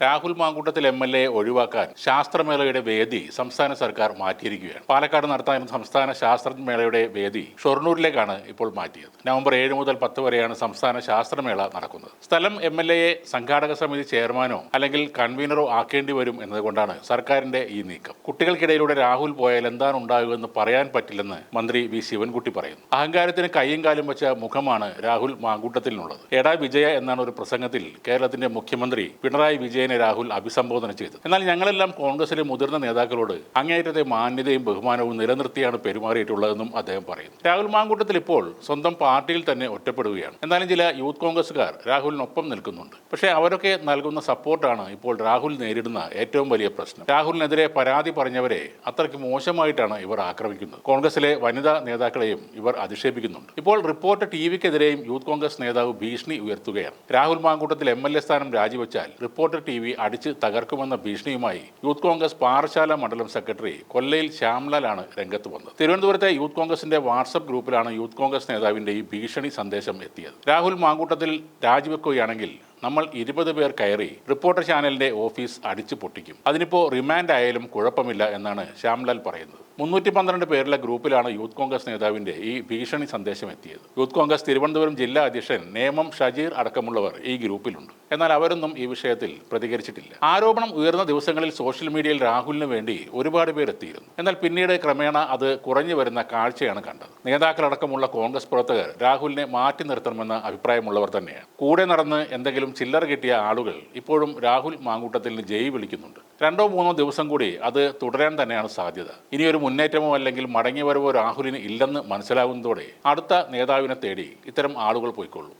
Rahul Mankoottathil M L A ഒഴിവാക്കാൻ ശാസ്ത്രമേളയുടെ വേദി സംസ്ഥാന സർക്കാർ മാറ്റിയിരിക്കുകയാണ്. പാലക്കാട് നടത്താൻ സംസ്ഥാന ശാസ്ത്രമേളയുടെ വേദി ഷൊർണൂരിലേക്കാണ് ഇപ്പോൾ മാറ്റിയത്. നവംബർ ഏഴ് മുതൽ പത്ത് വരെയാണ് സംസ്ഥാന ശാസ്ത്രമേള നടക്കുന്നത്. സ്ഥലം എം എൽ എയെ സംഘാടക സമിതി ചെയർമാനോ അല്ലെങ്കിൽ കൺവീനറോ ആക്കേണ്ടി വരും എന്നതുകൊണ്ടാണ് സർക്കാരിന്റെ ഈ നീക്കം. കുട്ടികൾക്കിടയിലൂടെ രാഹുൽ പോയാൽ എന്താണ് ഉണ്ടാകുമെന്ന് പറയാൻ പറ്റില്ലെന്ന് മന്ത്രി വി ശിവൻകുട്ടി പറയുന്നു. അഹങ്കാരത്തിന് കൈയും കാലും വെച്ച മുഖമാണ് രാഹുൽ മാങ്കൂട്ടത്തിനുള്ളത് എടാ വിജയ എന്നാണ് ഒരു പ്രസംഗത്തിൽ കേരളത്തിന്റെ മുഖ്യമന്ത്രി പിണറായി വിജയനെ രാഹുൽ അഭിസംബോധന ചെയ്തു. എന്നാൽ ഞങ്ങളെല്ലാം കോൺഗ്രസിലെ മുതിർന്ന നേതാക്കളോട് അങ്ങേയറ്റത്തെ മാന്യതയും ബഹുമാനവും നിലനിർത്തിയാണ് പെരുമാറിയിട്ടുള്ളതെന്നും അദ്ദേഹം പറയുന്നു. രാഹുൽ മാങ്കൂട്ടത്തിൽ ഇപ്പോൾ സ്വന്തം പാർട്ടിയിൽ തന്നെ ഒറ്റപ്പെടുകയാണ്. എന്നാലും ചില യൂത്ത് കോൺഗ്രസുകാർ രാഹുലിനൊപ്പം നിൽക്കുന്നുണ്ട്. പക്ഷേ അവരൊക്കെ നൽകുന്ന സപ്പോർട്ടാണ് ഇപ്പോൾ രാഹുൽ നേരിടുന്ന ഏറ്റവും വലിയ പ്രശ്നം. രാഹുലിനെതിരെ പരാതി പറഞ്ഞവരെ അത്രയ്ക്ക് മോശമായിട്ടാണ് ഇവർ ആക്രമിക്കുന്നത്. കോൺഗ്രസിലെ വനിതാ നേതാക്കളെയും ഇവർ അധിക്ഷേപിക്കുന്നുണ്ട്. ഇപ്പോൾ റിപ്പോർട്ട് ടി വിക്കെതിരെയും യൂത്ത് കോൺഗ്രസ് നേതാവ് ഭീഷണി ഉയർത്തുകയാണ്. Rahul Mamkootathil M L A സ്ഥാനം രാജിവെച്ചാൽ റിപ്പോർട്ടർ ടി വി അടിച്ച് തകർക്കുമെന്ന ഭീഷണിയുമായി യൂത്ത് കോൺഗ്രസ് പാറശാല മണ്ഡലം സെക്രട്ടറി കൊല്ലയിൽ ശ്യാംലാലാണ് രംഗത്ത് വന്നത്. തിരുവനന്തപുരത്തെ യൂത്ത് കോൺഗ്രസിന്റെ വാട്സപ്പ് ഗ്രൂപ്പിലാണ് യൂത്ത് കോൺഗ്രസ് നേതാവിന്റെ ഈ ഭീഷണി സന്ദേശം എത്തിയത്. രാഹുൽ മാങ്കൂട്ടത്തിൽ രാജിവെക്കുകയാണെങ്കിൽ നമ്മൾ ഇരുപത് പേർ കയറി റിപ്പോർട്ടർ ചാനലിന്റെ ഓഫീസ് അടിച്ചു പൊട്ടിക്കും. അതിനിപ്പോ റിമാൻഡ് ആയാലും കുഴപ്പമില്ല എന്നാണ് ശ്യാംലാൽ പറയുന്നത്. മുന്നൂറ്റി പന്ത്രണ്ട് പേരിലെ ഗ്രൂപ്പിലാണ് യൂത്ത് കോൺഗ്രസ് നേതാവിന്റെ ഈ ഭീഷണി സന്ദേശം എത്തിയത്. യൂത്ത് കോൺഗ്രസ് തിരുവനന്തപുരം ജില്ലാ അധ്യക്ഷൻ നേമം ഷജീർ അടക്കമുള്ളവർ ഈ ഗ്രൂപ്പിലുണ്ട്. എന്നാൽ അവരൊന്നും ഈ വിഷയത്തിൽ പ്രതികരിച്ചിട്ടില്ല. ആരോപണം ഉയർന്ന ദിവസങ്ങളിൽ സോഷ്യൽ മീഡിയയിൽ രാഹുലിന് വേണ്ടി ഒരുപാട് പേർ എത്തിയിരുന്നു. എന്നാൽ പിന്നീട് ക്രമേണ അത് കുറഞ്ഞു വരുന്ന കാഴ്ചയാണ് കണ്ടത്. നേതാക്കളടക്കമുള്ള കോൺഗ്രസ് പ്രവർത്തകർ രാഹുലിനെ മാറ്റി നിർത്തണമെന്ന അഭിപ്രായമുള്ളവർ തന്നെയാണ്. കൂടെ നടന്ന് എന്തെങ്കിലും ചില്ലറ കിട്ടിയ ആളുകൾ ഇപ്പോഴും രാഹുൽ മാങ്കൂട്ടത്തിൽ ജയ് വിളിക്കുന്നുണ്ട്. രണ്ടോ മൂന്നോ ദിവസം കൂടി അത് തുടരാൻ തന്നെയാണ് സാധ്യത. ഇനി ഒരു മുന്നേറ്റമോ അല്ലെങ്കിൽ മടങ്ങിവരവോ രാഹുലിന് ഇല്ലെന്ന് മനസ്സിലാകുന്നതോടെ അടുത്ത നേതാവിനെ തേടി ഇത്തരം ആളുകൾ പോയിക്കൊള്ളൂ.